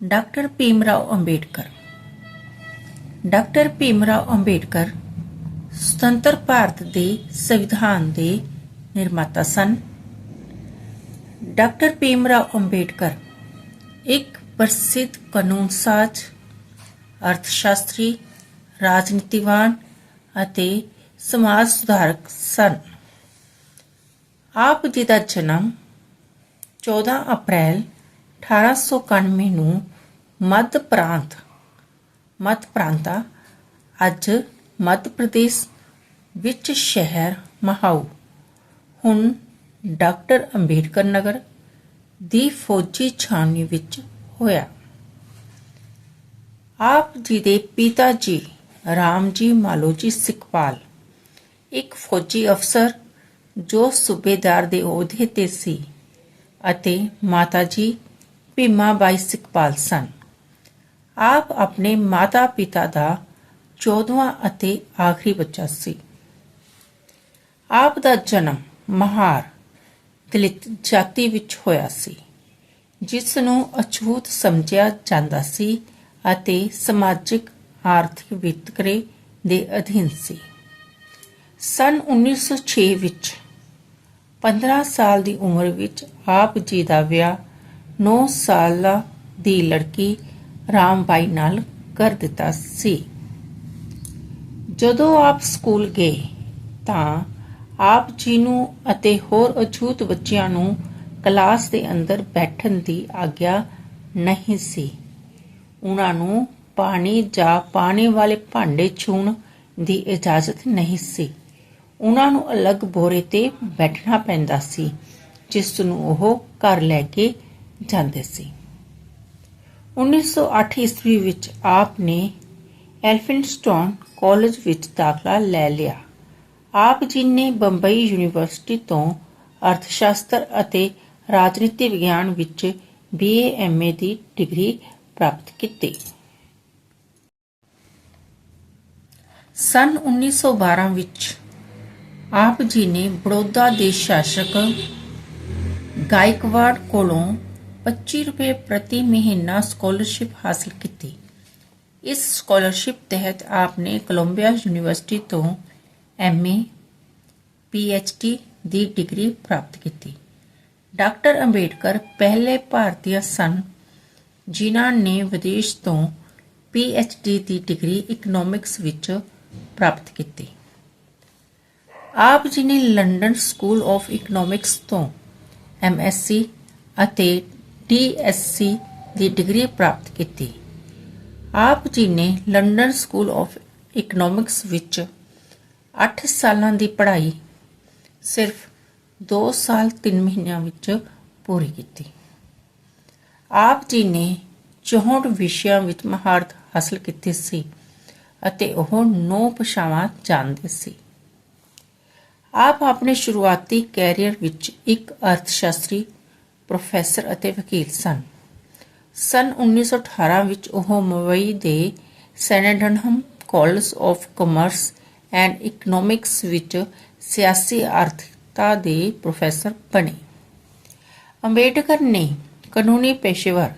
Doctor Bhimrao Ambedkar. Doctor Bhimrao Ambedkar ਸੁਤੰਤਰ ਭਾਰਤ ਦੇ ਸੰਵਿਧਾਨ ਦੇ ਨਿਰਮਾਤਾ ਸਨ। ਡਾਕਟਰ ਭੀਮਰਾਓ ਅੰਬੇਡਕਰ ਇੱਕ ਪ੍ਰਸਿੱਧ ਕਾਨੂੰਨ ਸਾਜ਼, ਅਰਥਸ਼ਾਸਤਰੀ, ਰਾਜਨੀਤੀਵਾਨ ਅਤੇ ਸਮਾਜ ਸੁਧਾਰਕ ਸਨ। ਆਪ ਜੀ ਦਾ ਜਨਮ 14 ਅਪ੍ਰੈਲ 1891 ਨੂੰ ਮੱਧ ਪ੍ਰਾਂਤ, ਮੱਧ ਪ੍ਰਾਂਤਾ, ਅੱਜ ਮੱਧ ਪ੍ਰਦੇਸ਼ ਵਿੱਚ ਸ਼ਹਿਰ ਮਹਾਊ। ਹੁਣ ਡਾਕਟਰ ਅੰਬੇਡਕਰ ਨਗਰ ਦੀ ਫੌਜੀ ਛਾਉਣੀ ਵਿੱਚ ਹੋਇਆ। ਆਪ ਜੀ ਦੇ ਪਿਤਾ ਜੀ ਰਾਮ ਜੀ ਮਾਲੋਜੀ ਸਿਕਪਾਲ ਇੱਕ ਫੌਜੀ ਅਫਸਰ ਜੋ ਸੂਬੇਦਾਰ ਦੇ ਅਹੁਦੇ ਤੇ ਸੀ ਅਤੇ ਮਾਤਾ ਜੀ ਭੀਮਾ ਬਾਈ ਸਿਕਪਾਲ ਸਨ। ਆਪ ਆਪਣੇ ਮਾਤਾ ਪਿਤਾ ਦਾ 14ਵਾਂ ਅਤੇ ਆਖਰੀ ਬੱਚਾ ਸੀ। ਆਪ ਦਾ ਜਨਮ ਮਹਾਰ ਦਲਿਤ ਜਾਤੀ ਵਿੱਚ ਹੋਇਆ ਸੀ, ਜਿਸ ਨੂੰ ਅਛੂਤ ਸਮਝਿਆ ਜਾਂਦਾ ਸੀ ਅਤੇ ਸਮਾਜਿਕ, ਆਰਥਿਕ ਵਿਤਕਰੇ ਦੇ ਅਧੀਨ ਸੀ। ਸਨ 1906 ਵਿੱਚ 15 ਸਾਲ ਦੀ ਉਮਰ ਵਿੱਚ ਆਪ ਜੀ ਦਾ ਵਿਆਹ 9 ਸਾਲਾ ਦੀ ਲੜਕੀ ਰਾਮਬਾਈ ਨਾਲ ਕਰ ਦਿੱਤਾ ਸੀ। ਜਦੋਂ ਆਪ ਸਕੂਲ ਗਏ ਤਾਂ ਆਪ ਜੀ ਨੂੰ ਅਤੇ ਹੋਰ ਅਛੂਤ ਬੱਚਿਆਂ ਨੂੰ ਕਲਾਸ ਦੇ ਅੰਦਰ ਬੈਠਣ ਦੀ ਆਗਿਆ ਨਹੀਂ ਸੀ। ਉਹਨਾਂ ਨੂੰ ਪਾਣੀ ਜਾਂ ਪਾਣੀ ਵਾਲੇ ਭਾਂਡੇ ਛੂਣ ਦੀ ਇਜਾਜ਼ਤ ਨਹੀਂ ਸੀ। ਉਹਨਾਂ ਨੂੰ ਅਲੱਗ ਬੋਰੇ ਤੇ ਬੈਠਣਾ ਪੈਂਦਾ ਸੀ, ਜਿਸ ਨੂੰ ਉਹ ਘਰ ਲੈ ਕੇ ਜਾਂਦੇ ਸੀ। 1908 ਈਸਵੀ ਵਿੱਚ ਆਪ ਨੇ ਐਲਫਿਨਸਟਨ ਕਾਲਜ ਵਿੱਚ ਦਾਖਲਾ ਲੈ ਲਿਆ। ਆਪ ਜੀ ਨੇ ਬੰਬਈ ਯੂਨੀਵਰਸਿਟੀ ਤੋਂ ਅਰਥ ਸ਼ਾਸਤਰ ਅਤੇ ਰਾਜਨੀਤੀ ਵਿਗਿਆਨ ਵਿੱਚ ਬੀਏ ਐਮਏ ਦੀ ਡਿਗਰੀ ਪ੍ਰਾਪਤ ਕੀਤੀ। ਸਨ 1912 ਵਿੱਚ ਆਪ ਜੀ ਨੇ ਬੜੌਦਾ ਦੇ ਸ਼ਾਸਕ ਗਾਇਕਵਾੜ ਕੋਲੋਂ 25 ਰੁਪਏ ਪ੍ਰਤੀ ਮਹੀਨਾ ਸਕਾਲਰਸ਼ਿਪ ਹਾਸਲ ਕੀਤੀ। ਇਸ ਸਕਾਲਰਸ਼ਿਪ ਤਹਿਤ ਆਪ ਨੇ ਕੋਲੰਬੀਆ ਯੂਨੀਵਰਸਿਟੀ ਤੋਂ ਐਮਏ ਪੀਐਚਡੀ ਦੀ ਡਿਗਰੀ ਪ੍ਰਾਪਤ ਕੀਤੀ। ਡਾਕਟਰ ਅੰਬੇਡਕਰ ਪਹਿਲੇ ਭਾਰਤੀ ਸਨ ਜਿਨ੍ਹਾਂ ਨੇ ਵਿਦੇਸ਼ ਤੋਂ ਪੀਐਚਡੀ ਦੀ ਡਿਗਰੀ ਇਕਨੋਮਿਕਸ ਵਿੱਚ ਪ੍ਰਾਪਤ ਕੀਤੀ। ਆਪ ਜੀ ਨੇ ਲੰਡਨ ਸਕੂਲ ਆਫ ਇਕਨੋਮਿਕਸ ਤੋਂ ਐਮਐਸਸੀ ਅਤੇ ਡੀਐਸਸੀ ਦੀ ਡਿਗਰੀ ਪ੍ਰਾਪਤ ਕੀਤੀ। ਆਪ ਜੀ ਨੇ ਲੰਡਨ ਸਕੂਲ ਆਫ ਇਕਨੋਮਿਕਸ ਵਿੱਚ 8 ਸਾਲਾਂ ਦੀ ਪੜ੍ਹਾਈ ਸਿਰਫ 2 ਸਾਲ 3 ਮਹੀਨਿਆਂ ਵਿੱਚ ਪੂਰੀ ਕੀਤੀ। ਆਪ ਜੀ ਨੇ 64 ਵਿਸ਼ਿਆਂ ਵਿੱਚ ਮਹਾਰਤ ਹਾਸਲ ਕੀਤੀ ਸੀ ਅਤੇ ਉਹ ਨੌ ਭਾਸ਼ਾਵਾਂ ਜਾਣਦੇ ਸੀ। ਆਪ ਆਪਣੇ ਸ਼ੁਰੂਆਤੀ ਕੈਰੀਅਰ ਵਿੱਚ ਇੱਕ ਅਰਥਸ਼ਾਸਤਰੀ ਪ੍ਰੋਫੈਸਰ ਅਤੇ ਵਕੀਲ ਸਨ। ਸਨ 1918 ਵਿੱਚ ਉਹ ਮੁੰਬਈ ਦੇ Sydenham College of Commerce and Economics ਵਿੱਚ ਸਿਆਸੀ ਆਰਥਿਕਤਾ ਦੇ ਪ੍ਰੋਫੈਸਰ ਬਣੇ। ਅੰਬੇਡਕਰ ਨੇ ਕਾਨੂੰਨੀ ਪੇਸ਼ੇਵਰ,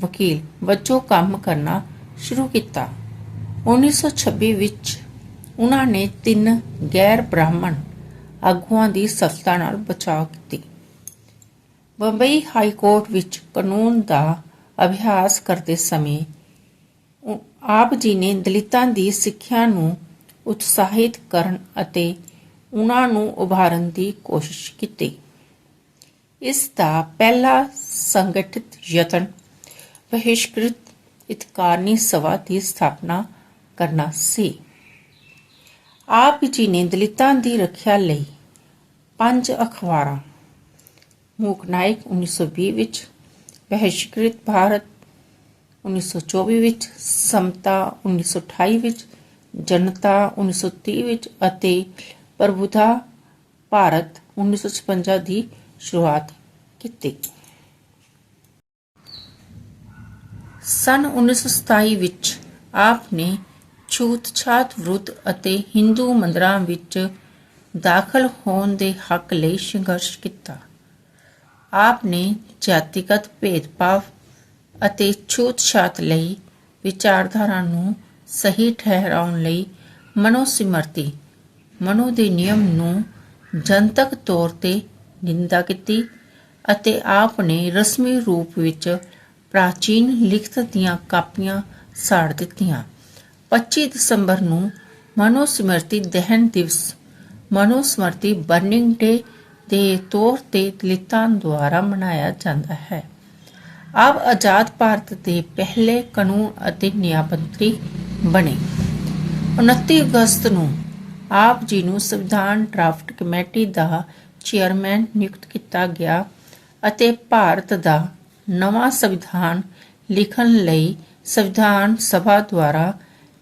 ਵਕੀਲ ਵਜੋਂ ਕੰਮ ਕਰਨਾ ਸ਼ੁਰੂ ਕੀਤਾ। 1926 ਵਿੱਚ ਉਹਨਾਂ ਨੇ ਤਿੰਨ ਗੈਰ ਬ੍ਰਾਹਮਣ ਆਗੂਆਂ ਦੀ ਸਫਲਤਾ ਨਾਲ ਬਚਾਅ ਕੀਤੀ। ਬੰਬਈ ਹਾਈ ਕੋਰਟ ਵਿੱਚ ਕਾਨੂੰਨ ਦਾ ਅਭਿਆਸ ਕਰਦੇ ਸਮੇਂ, ਉ- ਆਪ ਜੀ ਨੇ ਦਲਿਤਾਂ ਦੀ ਸਿੱਖਿਆ ਨੂੰ ਉਤਸ਼ਾਹਿਤ ਕਰਨ ਅਤੇ ਉਹਨਾਂ ਨੂੰ ਉਭਾਰਨ ਦੀ ਕੋਸ਼ਿਸ਼ ਕੀਤੀ। ਇਸ ਦਾ ਪਹਿਲਾ ਸੰਗਠਿਤ ਯਤਨ ਬਹਿਸ਼ਕ੍ਰਿਤ ਇਤਕਾਰਨੀ ਸਭਾ ਦੀ ਸਥਾਪਨਾ ਕਰਨਾ ਸੀ। ਆਪ ਜੀ ਨੇ ਦਲਿਤਾਂ ਦੀ ਰੱਖਿਆ ਲਈ ਪੰਜ ਅਖਬਾਰਾਂ ਮੂਕ ਨਾਇਕ 1920 ਵਿੱਚ, ਬਹਿਸ਼ਕ੍ਰਿਤ ਭਾਰਤ 1924 ਵਿੱਚ, ਸਮਤਾ 1928 ਵਿੱਚ, ਜਨਤਾ 1930 ਵਿੱਚ ਅਤੇ ਪ੍ਰਭੂਤਾ ਭਾਰਤ 1956 ਦੀ ਸ਼ੁਰੂਆਤ ਕੀਤੀ। ਸਨ 1927 ਵਿੱਚ ਆਪ ਨੇ ਛੂਤਛਾਤ ਵਿਰੁੱਧ ਅਤੇ ਹਿੰਦੂ ਮੰਦਰਾਂ ਵਿੱਚ ਦਾਖਲ ਹੋਣ ਦੇ ਹੱਕ ਲਈ ਸੰਘਰਸ਼ ਕੀਤਾ। ਆਪ ਨੇ ਜਾਤੀਗਤ ਭੇਦਭਾਵ ਅਤੇ ਛੂਤ-ਛਾਤ ਲਈ ਵਿਚਾਰਧਾਰਾ ਨੂੰ ਸਹੀ ਠਹਿਰਾਉਣ ਲਈ ਮਨੋਸਿਮਰਤੀ, ਮਨੋ ਦੇ ਨਿਯਮ ਨੂੰ ਜਨਤਕ ਤੌਰ ਤੇ ਨਿੰਦਾ ਕੀਤੀ ਅਤੇ ਆਪ ਨੇ ਰਸਮੀ ਰੂਪ ਵਿੱਚ ਪ੍ਰਾਚੀਨ ਲਿਖਤ ਦੀਆਂ ਕਾਪੀਆਂ ਸਾੜ ਦਿੱਤੀਆਂ। 25 ਦਸੰਬਰ ਨੂੰ ਮਨੋਸਿਮਰਤੀ ਦਹਨ ਦਿਵਸ, ਮਨੋਸਮਰਤੀ ਬਰਨਿੰਗ ਡੇ ਦੇ ਤੌਰ ਤੇ ਦਲਿਤਾਂ ਦੁਆਰਾ ਮਨਾਇਆ ਜਾਂਦਾ ਹੈ। ਆਪ ਆਜ਼ਾਦ ਭਾਰਤ ਦੇ ਪਹਿਲੇ ਕਾਨੂੰਨ ਅਤੇ ਨਿਆਂ ਬਣੇ। 29 ਅਗਸਤ ਨੂੰ ਆਪ ਜੀ ਨੂੰ ਸੰਵਿਧਾਨ ਡਰਾਫਟ ਕਮੇਟੀ ਦਾ ਚੇਅਰਮੈਨ ਨਿਯੁਕਤ ਕੀਤਾ ਗਿਆ ਅਤੇ ਭਾਰਤ ਦਾ ਨਵਾਂ ਸੰਵਿਧਾਨ ਲਿਖਣ ਲਈ ਸੰਵਿਧਾਨ ਸਭਾ ਦੁਆਰਾ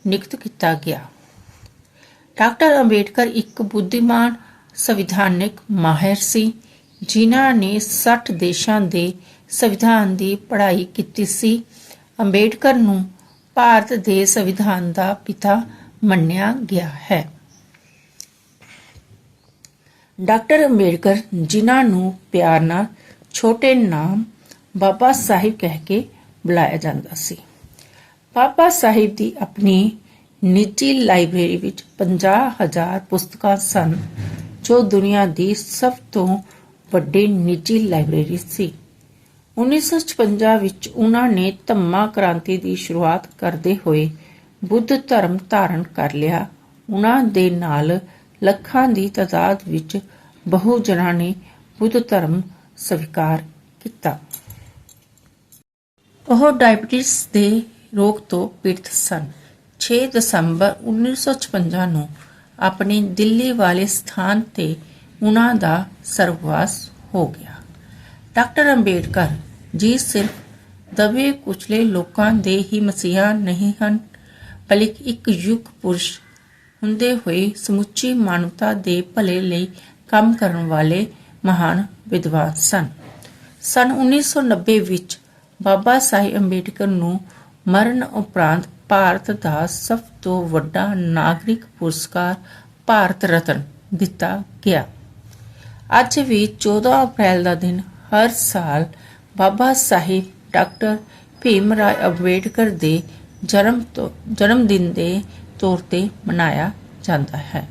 ਨਿਯੁਕਤ ਕੀਤਾ ਗਿਆ। ਡਾਕਟਰ ਅੰਬੇਡਕਰ ਇੱਕ ਬੁੱਧੀਮਾਨ ਸੰਵਿਧਾਨਕ ਮਾਹਿਰ ਸੀ, ਜਿਨ੍ਹਾਂ ਨੇ 60 ਦੇਸ਼ਾਂ ਦੇ ਸੰਵਿਧਾਨ ਦੀ ਪੜ੍ਹਾਈ ਕੀਤੀ ਸੀ। ਅੰਬੇਡਕਰ ਨੂੰ ਭਾਰਤ ਦੇ ਸੰਵਿਧਾਨ ਦਾ ਪਿਤਾ ਮੰਨਿਆ ਗਿਆ ਹੈ। ਡਾਕਟਰ ਅੰਬੇਡਕਰ, ਜਿਨ੍ਹਾਂ ਨੂੰ ਪਿਆਰ ਨਾਲ ਛੋਟੇ ਨਾਮ ਬਾਬਾ ਸਾਹਿਬ ਕਹਿ ਕੇ ਬੁਲਾਇਆ ਜਾਂਦਾ ਸੀ। ਬਾਬਾ ਸਾਹਿਬ ਦੀ ਆਪਣੀ ਨਿੱਜੀ ਲਾਇਬ੍ਰੇਰੀ ਵਿੱਚ 50000 ਪੁਸਤਕਾਂ ਸਨ। ਜੋ ਦੁਨੀਆ ਦੀ ਸਭ ਤੋਂ ਵੱਡੀ ਨਿੱਜੀ ਲਾਇਬ੍ਰੇਰੀ ਸੀ। 1956 ਵਿੱਚ ਉਹਨਾਂ ਨੇ ਧੰਮਾ ਕ੍ਰਾਂਤੀ ਦੀ ਸ਼ੁਰੂਆਤ ਕਰਦੇ ਹੋਏ ਬੁੱਧ ਧਰਮ ਧਾਰਨ ਕਰ ਲਿਆ। ਉਹਨਾਂ ਦੇ ਨਾਲ ਲੱਖਾਂ ਦੀ ਤਾਦਾਦ ਵਿੱਚ ਬਹੁ ਜਨਾਂ ਨੇ ਬੁੱਧ ਧਰਮ ਸਵੀਕਾਰ ਕੀਤਾ। ਉਹ ਡਾਇਬੀਟਿਸ ਦੇ ਰੋਗ ਤੋਂ ਪੀੜਤ ਸਨ। 6 ਦਸੰਬਰ 1956 ਨੂੰ ਆਪਣੇ ਦਿੱਲੀ ਵਾਲੇ ਸਥਾਨ ਤੇ ਉਹਨਾਂ ਦਾ ਸਰਗਵਾਸ ਹੋ ਗਿਆ। ਡਾਕਟਰ ਅੰਬੇਡਕਰ ਜੀ ਸਿਰਫ ਦਬੇ ਕੁਚਲੇ ਲੋਕਾਂ ਦੇ ਹੀ ਮਸੀਹਾ ਨਹੀਂ ਹਨ, ਬਲਕਿ ਇੱਕ ਯੁਗ ਪੁਰਸ਼ ਹੁੰਦੇ ਹੋਏ ਸਮੁੱਚੀ ਮਾਨਵਤਾ ਦੇ ਭਲੇ ਲਈ ਕੰਮ ਕਰਨ ਵਾਲੇ ਮਹਾਨ ਵਿਦਵਾਨ ਸਨ। ਸਨ 1990 ਵਿੱਚ ਬਾਬਾ ਸਾਹਿਬ ਅੰਬੇਡਕਰ ਨੂੰ ਮਰਨ ਉਪਰੰਤ ਭਾਰਤ ਦਾ ਸਭ ਤੋਂ ਵੱਡਾ ਨਾਗਰਿਕ ਪੁਰਸਕਾਰ ਭਾਰਤ ਰਤਨ ਦਿੱਤਾ ਗਿਆ। ਅੱਜ ਵੀ 14 ਅਪ੍ਰੈਲ ਦਾ ਦਿਨ ਹਰ ਸਾਲ ਬਾਬਾ ਸਾਹਿਬ ਡਾਕਟਰ ਭੀਮ ਰਾਏ ਅੰਬੇਡਕਰ ਦੇ ਜਨਮ ਤੋਂ ਜਨਮ ਦਿਨ ਦੇ ਤੌਰ ਤੇ ਮਨਾਇਆ ਜਾਂਦਾ ਹੈ।